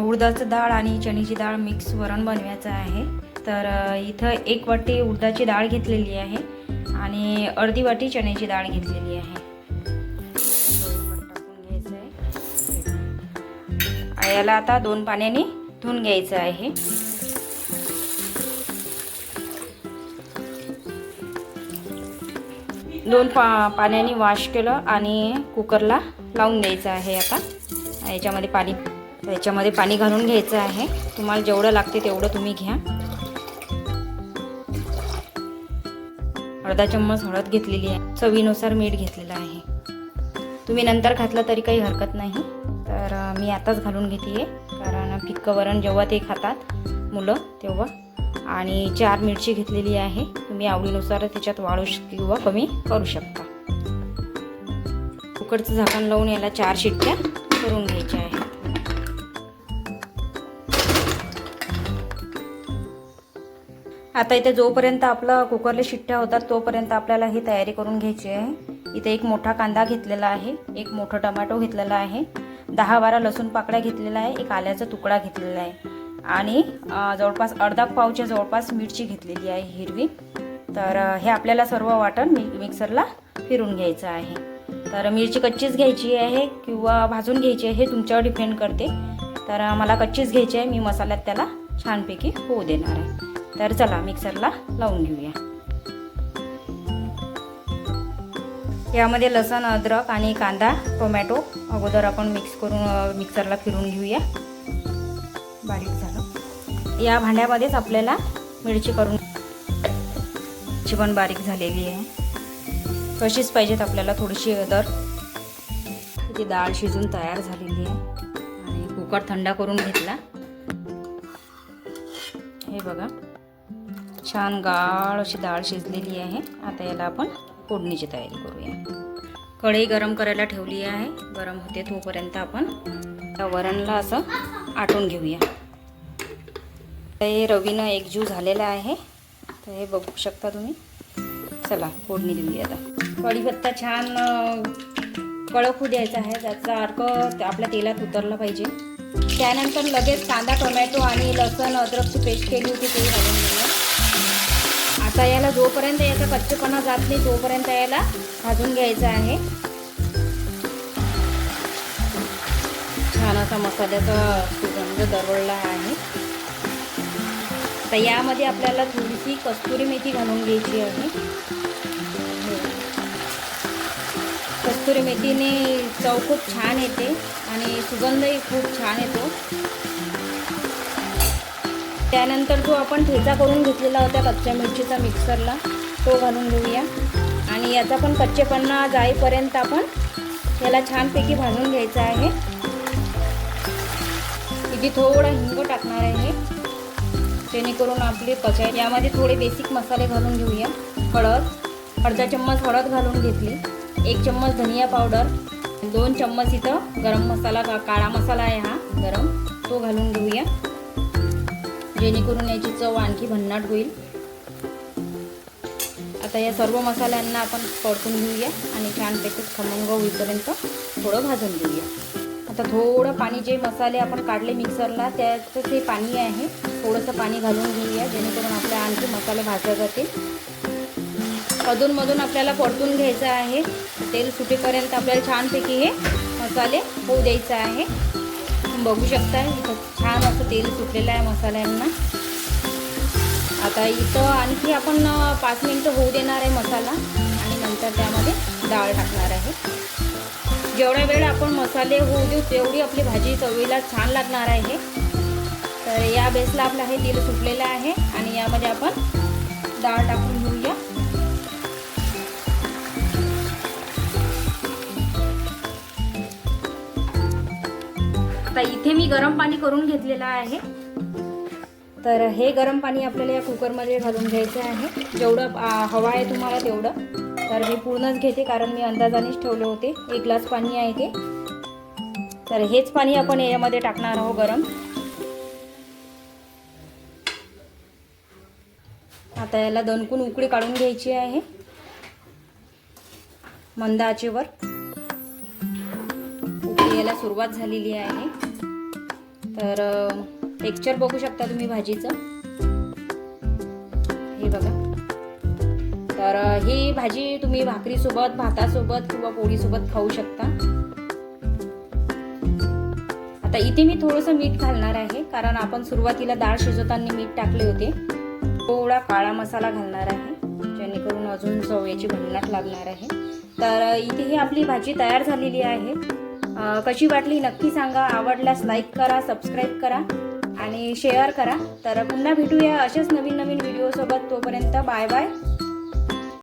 उडदाचं डाळ आणि चणीची डाळ मिक्स वरण बनवायचं आहे. तर इथं एक वाटी उडदाची डाळ घेतलेली आहे आणि अर्धी वाटी चण्याची डाळ घेतलेली आहे. घ्यायचं आहे याला आता दोन पाण्याने धुवून घ्यायचं आहे. दोन पा पाण्याने वॉश केलं आणि कुकरला लावून द्यायचं आहे आता. याच्यामध्ये पाणी याच्यामध्ये पाणी घालून घ्यायचं आहे. तुम्हाला जेवढं लागते तेवढं तुम्ही घ्या. अर्धा चम्मच हळद घेतलेली आहे. चवीनुसार मीठ घेतलेलं आहे. तुम्ही नंतर घातलं तरी काही हरकत नाही. तर मी आताच घालून घेते कारण फिक्कं वरण जेव्हा ते खातात मुलं तेव्हा. आणि चार मिरची घेतलेली आहे. तुम्ही आवडीनुसार त्याच्यात वाढू किंवा कमी करू शकता. कुकरचं झाकण लावून याला चार शिट्ट्या करून घ्यायच्या आहे आता इथे जोपर्यंत आपलं कुकरला शिट्ट्या होतात तोपर्यंत आपल्याला ही तयारी करून घ्यायची आहे. इथे एक मोठा कांदा घेतलेला आहे एक मोठं टमाटो घेतलेला आहे दहा बारा लसूण पाकळ्या घेतलेला आहे एक आल्याचा तुकडा घेतलेला आहे. आणि जवळपास अर्धा पावच्या जवळपास मिरची घेतलेली आहे हिरवी. तर हे आपल्याला सर्व वाटण मि मिक्सरला फिरून घ्यायचं आहे. तर मिरची कच्चीच घ्यायची आहे किंवा भाजून घ्यायची आहे हे तुमच्यावर डिपेंड करते. तर मला कच्चीच घ्यायची आहे मी मसाल्यात त्याला छानपैकी होऊ देणार आहे. तर चला मिक्सरला लावून घेऊया. यामध्ये लसण अद्रक आणि कांदा टोमॅटो अगोदर आपण मिक्स करून मिक्सरला फिरून घेऊया. बारीक झालं. या भांड्यामध्येच आपल्याला मिरची करून मिरची पण बारीक झालेली आहे. कशीच पाहिजेत आपल्याला थोडीशी अदर. ती डाळ शिजून तयार झालेली आहे. आणि कुकर थंडा करून घेतला. हे बघा. छान गाळ अशी डाळ शिजलेली आहे. आता याला आपण फोडणीची तयारी करूया. कढई गरम करायला ठेवली आहे. गरम होते तोपर्यंत आपण त्या वरणला असं आटून घेऊया. हे रवीनं एकजीव झालेला आहे. तर हे बघू शकता तुम्ही. चला फोडणी देऊया आता. कढीपत्ता छान अं, द्यायचा आहे. त्याचा अर्क आपल्या तेलात उतरला पाहिजे. त्यानंतर लगेच कांदा टोमॅटो आणि लसण अद्रकची पेस्ट केली होती ते घालून घेऊया. आता याला जोपर्यंत याचा कच्चेपणा जात नाही तोपर्यंत याला भाजून घ्यायचं आहे. छान असा मसाल्याचा सुगंध दरवळला आहे. तर यामध्ये आपल्याला थोडीशी कस्तुरी मेथी घालून घ्यायची आहे. कस्तुरी मेथीने चव खूप छान येते आणि सुगंधही खूप छान येतो. त्यानंतर जो आपण ठेचा करून घेतलेला होता कच्च्या मिरचीचा मिक्सरला तो घालून घेऊया. आणि याचा पण कच्चेपणा जाईपर्यंत आपण याला छानपैकी भाजून घ्यायचा आहे. इथे थोडा हिंग टाकणार आहे. जेणेकरून आपली पचाय यामध्ये थोडे बेसिक मसाले घालून घेऊया. हळद अर्धा चम्मच हळद घालून घेतली. एक चम्मच धनिया पावडर दोन चम्मच इथं गरम मसाला का काळा मसाला आहे हा गरम. तो घालून घेऊया. जेणेकरून याची चव आणखी भन्नाट होईल. आता या सर्व मसाल्यांना आपण परतून घेऊया आणि छानपैकी खमंग होईपर्यंत थोडं भाजून घेऊया. आता थोडं पाणी जे मसाले आपण काढले मिक्सरला त्याचं ते पाणी आहे थोडंसं पाणी घालून घेऊया जेणेकरून आपल्या आणखी मसाले भाजले जातील. अधूनमधून आपल्याला परतून घ्यायचं आहे. तेल सुटेपर्यंत आपल्याला छानपैकी हे मसाले होऊ द्यायचं आहे. बघू शकता इथं छान असं तेल सुटलेलं आहे मसाल्यांना. आता इथं आणखी आपण पाच मिनटं होऊ देणार आहे मसाला आणि नंतर त्यामध्ये डाळ टाकणार आहे. जेवढा वेळ आपण मसाले होऊ देऊ तेवढी आपली भाजी चवीला छान लागणार आहे. तर या बेसला आपलं हे तेल सुटलेलं आहे आणि यामध्ये आपण डाळ टाकून घेऊया. मी गरम पाणी करून घेतलेलं आहे. तर हे गरम पाणी आपल्याला या कुकरमध्ये घालून घ्यायचं आहे. जेवढं हवं आहे तुम्हाला तेवढं. तर मी पूर्णच घेते कारण मी अंदाजानेच ठेवले होते. एक ग्लास पाणी आहे ते. तर हेच पाणी आपण यामध्ये टाकणार आहोत गरम. आता याला दणकून उकळी काढून घ्यायची आहे. मंद आचेवर. उकळी सुरुवात झालेली आहे. तर टेक्स्चर बघू शकता तुम्ही भाजीचं. हे बघा. तर ही भाजी तुम्ही भाकरीसोबत भातासोबत किंवा पोळीसोबत खाऊ शकता. आता इथे मी थोडंसं मीठ घालणार आहे कारण आपण सुरुवातीला डाळ शिजवताना मीठ टाकले होते. थोडा काळा मसाला घालणार आहे जेणेकरून अजून चव याची भन्नाट लागणार आहे. तर इथे ही आपली भाजी तयार झालेली आहे. कशी वाटली नक्की सांगा. आवडल्यास लाईक करा सबस्क्राईब करा आणि शेअर करा. तर पुन्हा भेटूया असेच नवीन नवीन व्हिडिओसोबत तोपर्यंत बाय बाय